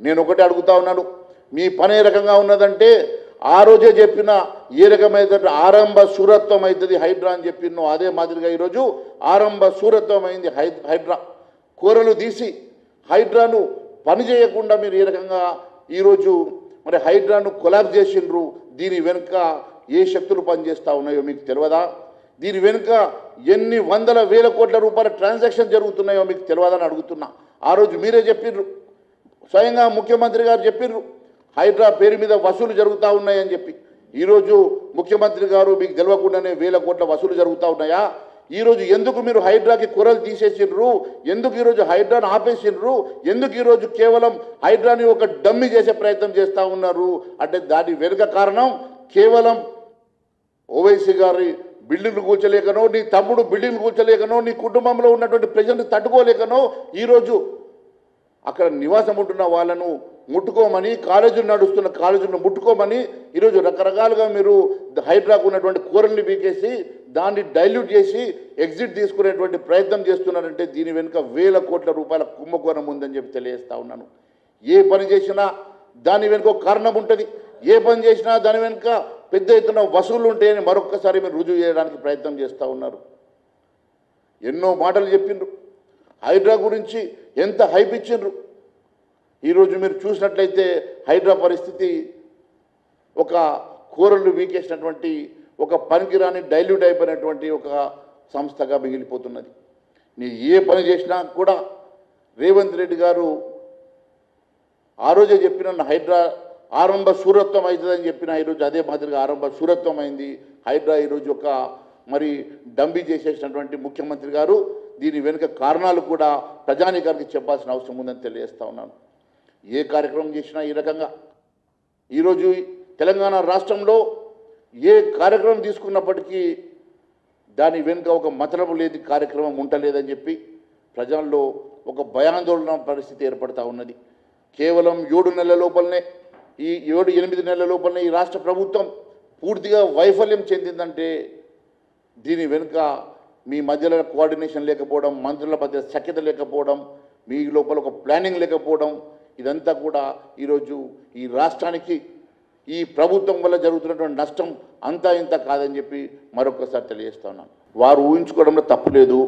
నేను ఒకటి అడుగుతా ఉన్నాను. మీ పని ఏ రకంగా ఉన్నదంటే ఆ రోజే చెప్పిన ఏ రకమైన ఆరంభ సూరత్వం అవుతుంది హైడ్రా అని చెప్పినో అదే మాదిరిగా ఈరోజు ఆరంభ సూరత్వం అయింది హై హైడ్రా. కూరలు తీసి హైడ్రాను పని చేయకుండా మీరు ఏ రకంగా ఈరోజు మరి హైడ్రాను కొలాబ్ చేసిండ్రు? దీని వెనుక ఏ శక్తులు పనిచేస్తూ ఉన్నాయో మీకు తెలియదా? దీని వెనుక ఎన్ని వందల వేల కోట్ల రూపాయల ట్రాన్సాక్షన్ జరుగుతున్నాయో మీకు తెలియదని అడుగుతున్నా. ఆ రోజు మీరే చెప్పిండ్రు స్వయంగా ముఖ్యమంత్రి గారు చెప్పిర్రు హైడ్రా పేరు మీద వసూలు జరుగుతూ ఉన్నాయని చెప్పి. ఈరోజు ముఖ్యమంత్రి గారు మీకు తెలియకుండానే వేల కోట్ల వసూలు జరుగుతూ ఉన్నాయా? ఈరోజు ఎందుకు మీరు హైడ్రాకి కూరలు తీసేసిండ్రు? ఎందుకు ఈరోజు హైడ్రాను ఆపేసిండ్రు? ఎందుకు ఈరోజు కేవలం హైడ్రాని ఒక డమ్మి చేసే ప్రయత్నం చేస్తూ ఉన్నారు? అంటే దాని వెనుక కారణం కేవలం ఓవైసీ గారి బిల్డింగ్లు కూర్చోలేకనో నీ తమ్ముడు బిల్డింగ్లు కూర్చోలేకనో నీ కుటుంబంలో ఉన్నటువంటి ప్రజలను తట్టుకోలేకనో ఈరోజు అక్కడ నివాసం ఉంటున్న వాళ్ళను ముట్టుకోమని కాలేజీలు నడుస్తున్న కాలేజీలను ముట్టుకోమని ఈరోజు రకరకాలుగా మీరు హైడ్రాకు ఉన్నటువంటి కూరల్ని పీకేసి దాన్ని డైల్యూట్ చేసి ఎగ్జిట్ తీసుకునేటువంటి ప్రయత్నం చేస్తున్నారంటే దీని వెనుక వేల కోట్ల రూపాయల కుంభకోణం ఉందని చెప్పి తెలియజేస్తా ఉన్నాను. ఏ పని చేసినా దాని వెనుక కారణం ఉంటుంది. ఏ పని చేసినా దాని వెనుక పెద్ద ఎత్తున వసూలు ఉంటాయని మరొక్కసారి మీరు రుజువు చేయడానికి ప్రయత్నం చేస్తూ ఉన్నారు. ఎన్నో మాటలు చెప్పిండ్రు. హైడ్రా గురించి ఎంత హైప్ ఇచ్చిండ్రు. ఈరోజు మీరు చూసినట్లయితే హైడ్రా పరిస్థితి ఒక కూరలు వీకేసినటువంటి ఒక పనికిరాని డైల్యూట్ అయిపోయినటువంటి ఒక సంస్థగా మిగిలిపోతున్నది. నీ ఏ పని చేసినా కూడా రేవంత్ రెడ్డి గారు ఆ రోజే చెప్పిన హైడ్రా ఆరంభ సూరత్వం అవుతుందని చెప్పిన ఈరోజు అదే మాదిరిగా ఆరంభ సూరత్వం అయింది. హైడ్రా ఈరోజు ఒక మరి డంబి చేసేసినటువంటి ముఖ్యమంత్రి గారు దీని వెనుక కారణాలు కూడా ప్రజానికానికి చెప్పాల్సిన అవసరం ఉందని తెలియజేస్తా ఉన్నాను. ఏ కార్యక్రమం చేసినా ఈ రకంగా. ఈరోజు తెలంగాణ రాష్ట్రంలో ఏ కార్యక్రమం తీసుకున్నప్పటికీ దాని వెనుక ఒక మతలబు లేని కార్యక్రమం ఉండలేదని చెప్పి ప్రజల్లో ఒక భయాందోళన పరిస్థితి ఏర్పడతా ఉన్నది. కేవలం ఏడు నెలల లోపలనే ఈ ఏడు ఎనిమిది నెలల లోపలనే ఈ రాష్ట్ర ప్రభుత్వం పూర్తిగా వైఫల్యం చెందిందంటే దీని వెనుక మీ మధ్యలో కోఆర్డినేషన్ లేకపోవడం మంత్రుల మధ్య సఖ్యత లేకపోవడం మీ లోపల ఒక ప్లానింగ్ లేకపోవడం ఇదంతా కూడా ఈరోజు ఈ రాష్ట్రానికి ఈ ప్రభుత్వం వల్ల జరుగుతున్నటువంటి నష్టం అంతా ఇంత కాదని చెప్పి మరొకసారి తెలియజేస్తా ఉన్నాను. వారు ఊహించుకోవడంలో తప్పు లేదు.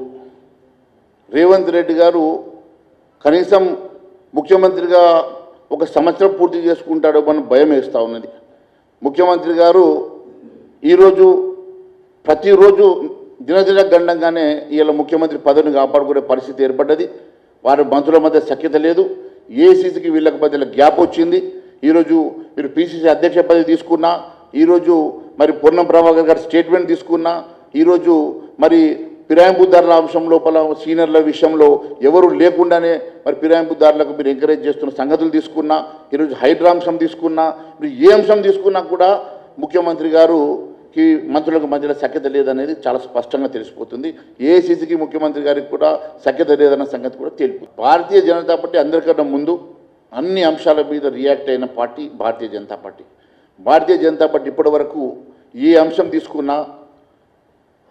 రేవంత్ రెడ్డి గారు కనీసం ముఖ్యమంత్రిగా ఒక సంవత్సరం పూర్తి చేసుకుంటాడో మనం భయం వేస్తూ ఉన్నది. ముఖ్యమంత్రి గారు ఈరోజు ప్రతిరోజు దినదిన గండంగానే వీళ్ళ ముఖ్యమంత్రి పదవిని కాపాడుకునే పరిస్థితి ఏర్పడ్డది. వారి మంత్రుల మధ్య సఖ్యత లేదు. ఏసీసీకి వీళ్ళకి మధ్యలో గ్యాప్ వచ్చింది? ఈరోజు మీరు పిసిసి అధ్యక్ష పదవి తీసుకున్నా ఈరోజు మరి పొన్నం ప్రభాకర్ గారి స్టేట్మెంట్ తీసుకున్నా ఈరోజు మరి ఫిరాయింపుదారుల అంశం లోపల సీనియర్ల విషయంలో ఎవరు లేకుండానే మరి ఫిరాయింపుదారులకు మీరు ఎంకరేజ్ చేస్తున్న సంగతులు తీసుకున్నా ఈరోజు హైడ్రా అంశం తీసుకున్నా మీరు ఏ అంశం తీసుకున్నా కూడా ముఖ్యమంత్రి గారు కి మంత్రులకు మధ్యలో సఖ్యత లేదనేది చాలా స్పష్టంగా తెలిసిపోతుంది. ఏసీసీకి ముఖ్యమంత్రి గారికి కూడా సఖ్యత లేదన్న సంగతి కూడా తెలుపు భారతీయ జనతా పార్టీ అందరికన్నా ముందు అన్ని అంశాల మీద రియాక్ట్ అయిన party Bharatiya Janata party. Bharatiya Janata party ఇప్పటి వరకు ఏ అంశం తీసుకున్నా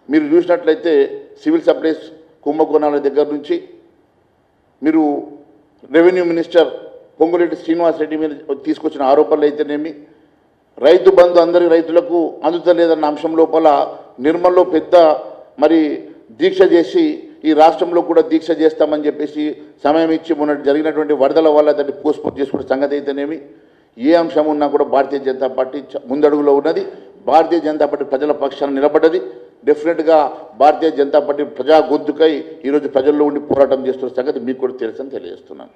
మీరు చూసినట్లయితే సివిల్ సప్లైస్ కుంభకోణాల దగ్గర నుంచి మీరు రెవెన్యూ మినిస్టర్ పొంగులెడ్డి శ్రీనివాస్ రెడ్డి మీద తీసుకొచ్చిన ఆరోపణలు అయితేనేమి రైతు బంధు అందరి రైతులకు అందుతలేదన్న అంశం లోపల నిర్మల్లో పెద్ద మరి దీక్ష చేసి ఈ రాష్ట్రంలో కూడా దీక్ష చేస్తామని చెప్పేసి సమయం ఇచ్చి మొన్న జరిగినటువంటి వరదల వల్ల దాన్ని పోస్ట్పోన్ చేసుకున్న సంగతి అయితేనేమి? ఏ అంశం ఉన్నా కూడా భారతీయ జనతా పార్టీ ముందడుగులో ఉన్నది. భారతీయ జనతా పార్టీ ప్రజల పక్షాన నిలబడ్డది. డెఫినెట్గా భారతీయ జనతా పార్టీ ప్రజా గొంతుకై ఈరోజు ప్రజల్లో ఉండి పోరాటం చేస్తున్న సంగతి మీకు కూడా తెలుసని తెలియజేస్తున్నాను.